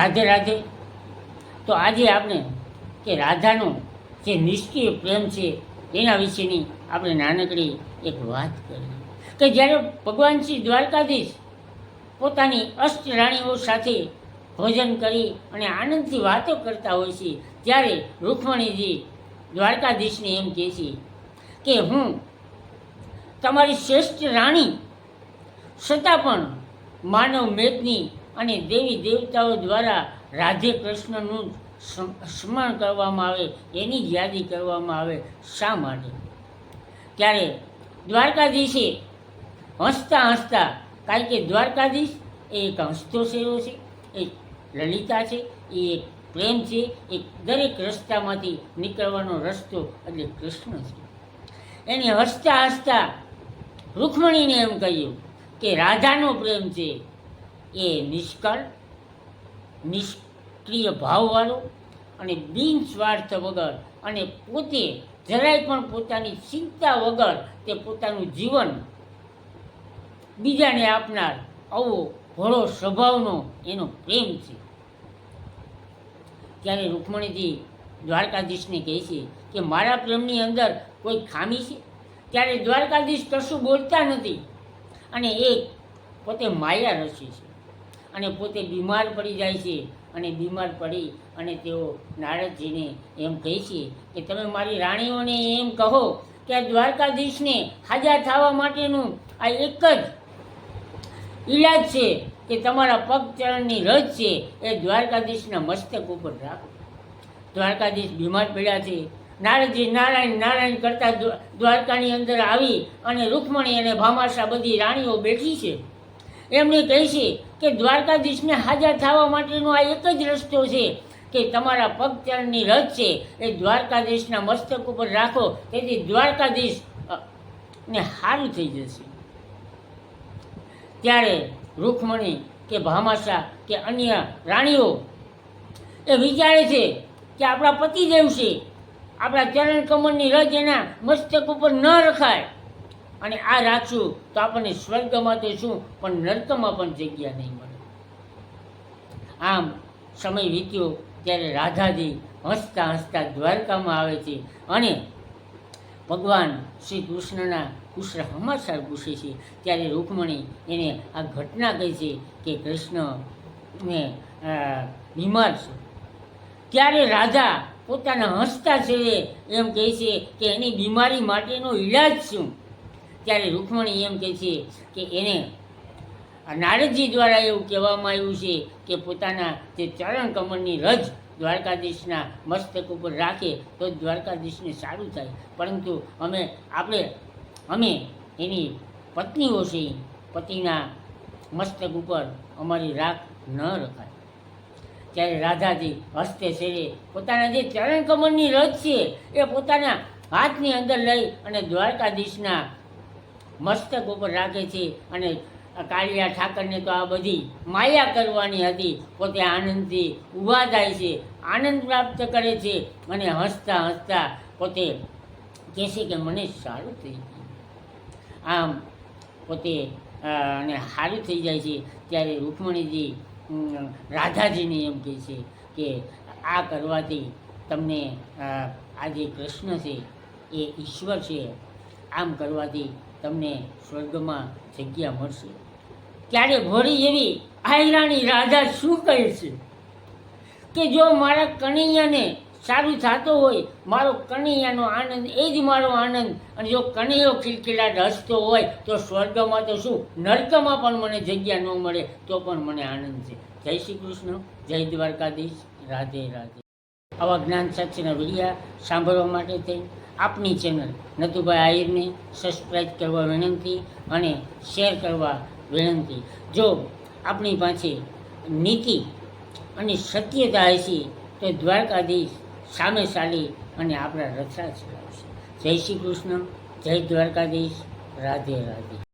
રાધે રાધે. તો આજે આપણે કે રાધાનો જે નિષ્ક્રિય પ્રેમ છે એના વિશેની આપણે નાનકડી એક વાત કરી કે જ્યારે ભગવાન શ્રી દ્વારકાધીશ પોતાની અષ્ટ રાણીઓ સાથે ભોજન કરી અને આનંદથી વાતો કરતા હોય છે, ત્યારે રૂકમણીજી દ્વારકાધીશને એમ કહે છે કે હું તમારી શ્રેષ્ઠ રાણી છતાં પણ માનવ મેદની અને દેવી દેવતાઓ દ્વારા રાધે કૃષ્ણનું સ્મ- સ્મરણ કરવામાં આવે, એની યાદી કરવામાં આવે શા માટે? ત્યારે દ્વારકાધીશે હસતા હસતા, કારણ કે દ્વારકાધીશ એ એક હસતો શેરો છે એક લલિતા છે, એ એક પ્રેમ છે, એ દરેક રસ્તામાંથી નીકળવાનો રસ્તો એટલે કૃષ્ણ છે. એને હસતા હસતા રૂકમણીને એમ કહ્યું કે રાધાનો પ્રેમ છે એ નિષ્કળ, નિષ્ક્રિય ભાવવાળો અને બિન સ્વાર્થ વગર અને પોતે જરાય પણ પોતાની ચિંતા વગર તે પોતાનું જીવન બીજાને આપનાર આવો ભળો સ્વભાવનો એનો પ્રેમ છે. ત્યારે રૂકમણીજી દ્વારકાધીશને કહે છે કે મારા પ્રેમની અંદર કોઈ ખામી છે? ત્યારે દ્વારકાધીશ કશું બોલતા નથી અને એ પોતે માયા રસી છે. અને પોતે બીમાર પડી જાય છે અને બીમાર પડી અને તેઓ નારદજીને એમ કહે છે કે તમે મારી રાણીઓને એમ કહો કે આ દ્વારકાધીશને હાજર થવા માટેનું આ એક જ ઈલાજ છે કે તમારા પગ ચરણની રજ છે એ દ્વારકાધીશના મસ્તક ઉપર રાખો. દ્વારકાધીશ બીમાર પડ્યા છે. નારદજી નારાયણ નારાયણ કરતા દ્વારકાની અંદર આવી અને રૂકમણી અને ભામાશા બધી રાણીઓ બેઠી છે. એમને કહે કે દ્વારકાધીશને હાજર થવા માટેનો આ એક જ રસ્તો છે કે તમારા પગ ચરણની રજ છે એ દ્વારકાધીશના મસ્તક ઉપર રાખો, તેથી દ્વારકાધીશ ને સારું થઈ જશે. ત્યારે રૂખમણી કે ભામાશા કે અન્ય રાણીઓ એ વિચારે છે કે આપણા પતિદેવ છે, આપણા ચરણ કમળની રજ એના મસ્તક ઉપર ન રખાય. અને આ રાખશું તો આપણને સ્વર્ગમાં તો શું? પણ નર્કમાં પણ જગ્યા નહીં મળે. આમ સમય વીત્યો ત્યારે રાધાજી હસતા હસતા દ્વારકામાં આવે છે અને ભગવાન શ્રી કૃષ્ણના કુશળ સમાચાર પૂછે છે. ત્યારે રૂકમણી એને આ ઘટના કહે છે કે કૃષ્ણને બીમાર છે. ત્યારે રાધા પોતાના હસતા છે એમ કહે છે કે એની બીમારી માટેનો ઈલાજ શું? ત્યારે રૂકમણી એમ કહે છે કે એને નારદજી દ્વારા એવું કહેવામાં આવ્યું છે કે પોતાના જે ચરણ કમળની રજ દ્વારકાધીશના મસ્તક ઉપર રાખે તો દ્વારકાધીશને સારું થાય. પરંતુ અમે આપણે, અમે એની પત્નીઓ છે, પતિના મસ્તક ઉપર અમારી રાખ ન રખાય. ત્યારે રાધાજી હસ્તે શેરે પોતાના જે ચરણ કમળની રજ છે એ પોતાના હાથની અંદર લઈ અને દ્વારકાધીશના મસ્તક ઉપર રાખે છે અને કાળિયા ઠાકરને તો આ બધી માયા કરવાની હતી. પોતે આનંદથી ઊભા થાય છે, આનંદ પ્રાપ્ત કરે છે અને હસતા હસતા પોતે કહે છે કે મને સારું થઈ ગયું. આમ પોતે અને સારું થઈ જાય છે ત્યારે રૂકમણીજી રાધાજીને એમ કહે છે કે આ કરવાથી તમને આ જે કૃષ્ણ છે એ ઈશ્વર છે, આમ કરવાથી તમને સ્વર્ગમાં જગ્યા મળશે. ત્યારે ભોળી એવી આયરાણી રાધા શું કહે છે? કે જો મારા કનૈયાને સારું થતો હોય, મારો કનૈયાનો આનંદ, એ જ મારો આનંદ. અને જો કનૈયો ખિલખિલાટ હસતો હોય, તો સ્વર્ગમાં તો શું? નર્કમાં પણ મને જગ્યા ન મળે, તો પણ મને આનંદ છે. જય શ્રી કૃષ્ણ. જય દ્વારકાધીશ. રાધે રાધે. આવા જ્ઞાન સાથેના વિડીયા સાંભળવા માટે થઈ આપની ચેનલ નતુભાઈ આહિરને સબસ્ક્રાઈબ કરવા વિનંતી અને શેર કરવા વિનંતી. જો આપણી પાસે નીતિ અને સત્યતા હશે તો દ્વારકાધીશ સામે ચાલી અને આપણા રથરા ચલાવશે જય શ્રી કૃષ્ણ, જય દ્વારકાધીશ, રાધે રાધે.